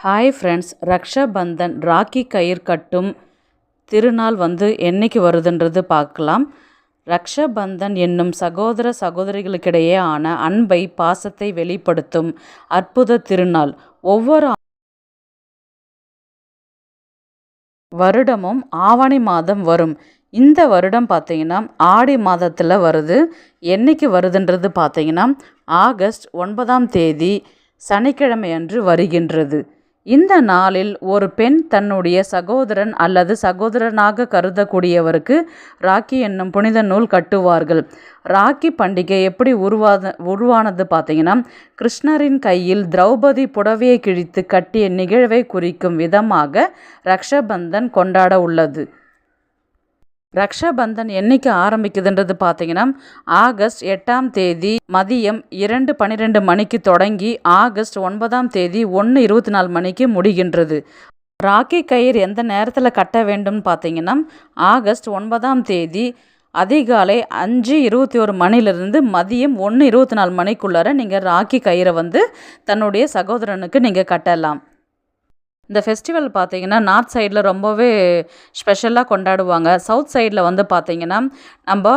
Hi friends Rakshabandhan rakhi கயிறு கட்டும் திருநாள் வந்து என்னைக்கு வருதுன்றது பார்க்கலாம் ரக்ஷாபந்தன் என்னும் சகோதர சகோதரிகளுக்கிடையே ஆன அன்பை பாசத்தை வெளிப்படுத்தும் அற்புத திருநாள் ஒவ்வொரு வருடமும் ஆவணி மாதம் வரும் இந்த வருடம் பார்த்தீங்கன்னா ஆடி மாதத்தில் வருது என்னைக்கு வருதுன்றது பார்த்தீங்கன்னா ஆகஸ்ட் ஒன்பதாம் தேதி சனிக்கிழமை அன்று வருகின்றது இந்த நாளில் ஒரு பெண் தன்னுடைய சகோதரன் அல்லது சகோதரனாக கருதக்கூடியவருக்கு ராக்கி என்னும் புனித நூல் கட்டுவார்கள். ராக்கி பண்டிகை எப்படி உருவாத உருவானது பார்த்தீங்கன்னா கிருஷ்ணரின் கையில் திரௌபதி புடவையை கிழித்து கட்டிய நிகழ்வை குறிக்கும் விதமாக ரக்ஷபந்தன் கொண்டாட உள்ளது. ரக்ஷாபந்தன் என்னைக்கு ஆரம்பிக்குதுன்றது பார்த்தீங்கன்னா ஆகஸ்ட் எட்டாம் தேதி மதியம் இரண்டு பன்னிரெண்டு மணிக்கு தொடங்கி ஆகஸ்ட் ஒன்பதாம் தேதி ஒன்று இருபத்தி நாலு மணிக்கு முடிகின்றது. ராக்கி கயிறு எந்த நேரத்தில் கட்ட வேண்டும்னு பார்த்தீங்கன்னா ஆகஸ்ட் ஒன்பதாம் தேதி அதிகாலை அஞ்சு இருபத்தி ஒரு மணிலிருந்து மதியம் ஒன்று இருபத்தி நாலு மணிக்குள்ளார நீங்கள் ராக்கி கயிறை வந்து தன்னுடைய சகோதரனுக்கு நீங்கள் கட்டலாம். இந்த ஃபெஸ்டிவல் பார்த்தீங்கன்னா நார்த் சைடில் ரொம்பவே ஸ்பெஷலாக கொண்டாடுவாங்க. சவுத் சைடில் வந்து பார்த்தீங்கன்னா நம்ம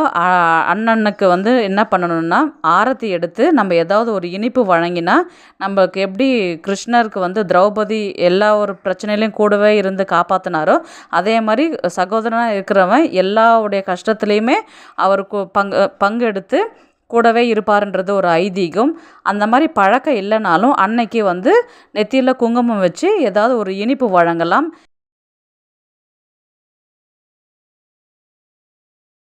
அண்ணனுக்கு வந்து என்ன பண்ணணும்னா ஆரத்தி எடுத்து நம்ம ஏதாவது ஒரு இனிப்பு வழங்கினா நம்மளுக்கு எப்படி கிருஷ்ணருக்கு வந்து திரௌபதி எல்லா ஒரு பிரச்சனையிலையும் கூடவே இருந்து காப்பாற்றினாரோ அதே மாதிரி சகோதரனாக இருக்கிறவன் எல்லாவுடைய கஷ்டத்துலேயுமே அவருக்கு பங்கு பங்கெடுத்து கூடவே இருப்பார்ன்றது ஒரு ஐதீகம். அந்த மாதிரி பழக்கம் இல்லைனாலும் அன்னைக்கு வந்து நெத்தியில் குங்குமம் வச்சு ஏதாவது ஒரு இனிப்பு வழங்கலாம்.